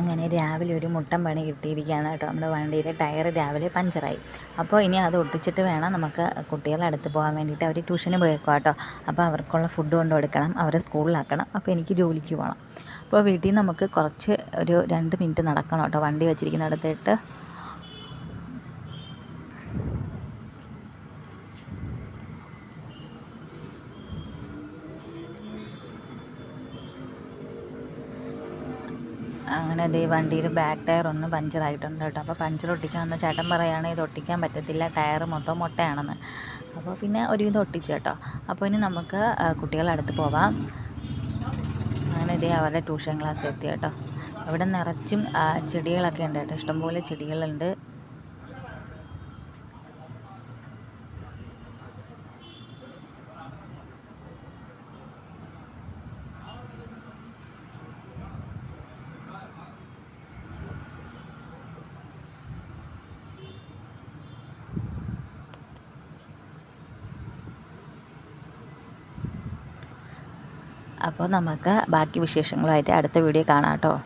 അങ്ങനെ രാവിലെ ഒരു മുട്ടൻ പണി കിട്ടിയിരിക്കുകയാണ് കേട്ടോ. നമ്മുടെ വണ്ടിയിലെ ടയർ രാവിലെ പഞ്ചറായി. അപ്പോൾ ഇനി അത് ഒട്ടിച്ചിട്ട് വേണം നമുക്ക് കുട്ടികളെ അടുത്ത് പോകാൻ വേണ്ടിയിട്ട് അവർ ട്യൂഷന് പോയേക്കുക കേട്ടോ. അപ്പോൾ അവർക്കുള്ള ഫുഡ് കൊണ്ട് കൊടുക്കണം അവരെ സ്കൂളിലാക്കണം. അപ്പോൾ എനിക്ക് ജോലിക്ക് പോകണം. അപ്പോൾ വീട്ടിൽ നമുക്ക് കുറച്ച് ഒരു രണ്ട് മിനിറ്റ് നടക്കണം കേട്ടോ. വണ്ടി വെച്ചിരിക്കുന്നിടത്തിട്ട് അങ്ങനെ ദേ വണ്ടിയിൽ ബാക്ക് ടയർ ഒന്ന് പഞ്ചറായിട്ടുണ്ട് കേട്ടോ. അപ്പോൾ പഞ്ചർ ഒട്ടിക്കാൻ വന്ന ചേട്ടൻ പറയുകയാണെങ്കിൽ ഇത് ഒട്ടിക്കാൻ പറ്റത്തില്ല ടയർ മൊത്തം മുട്ടയാണെന്ന്. അപ്പോൾ പിന്നെ ഒരു ഒരുവിധം ഒട്ടിച്ചു കേട്ടോ. അപ്പോൾ ഇനി നമുക്ക് ആ, കുട്ടികളെ അടുത്ത് പോവാം. അങ്ങനെ ഇതേ അവരുടെ ട്യൂഷൻ ക്ലാസ് എത്തി കേട്ടോ. ഇവിടെ നിറച്ചും ചെടികളൊക്കെ ഉണ്ട് കേട്ടോ. ഇഷ്ടംപോലെ ചെടികളുണ്ട്. അപ്പോൾ നമുക്ക് ബാക്കി വിശേഷങ്ങളുമായിട്ട് അടുത്ത വീഡിയോ കാണാം കേട്ടോ.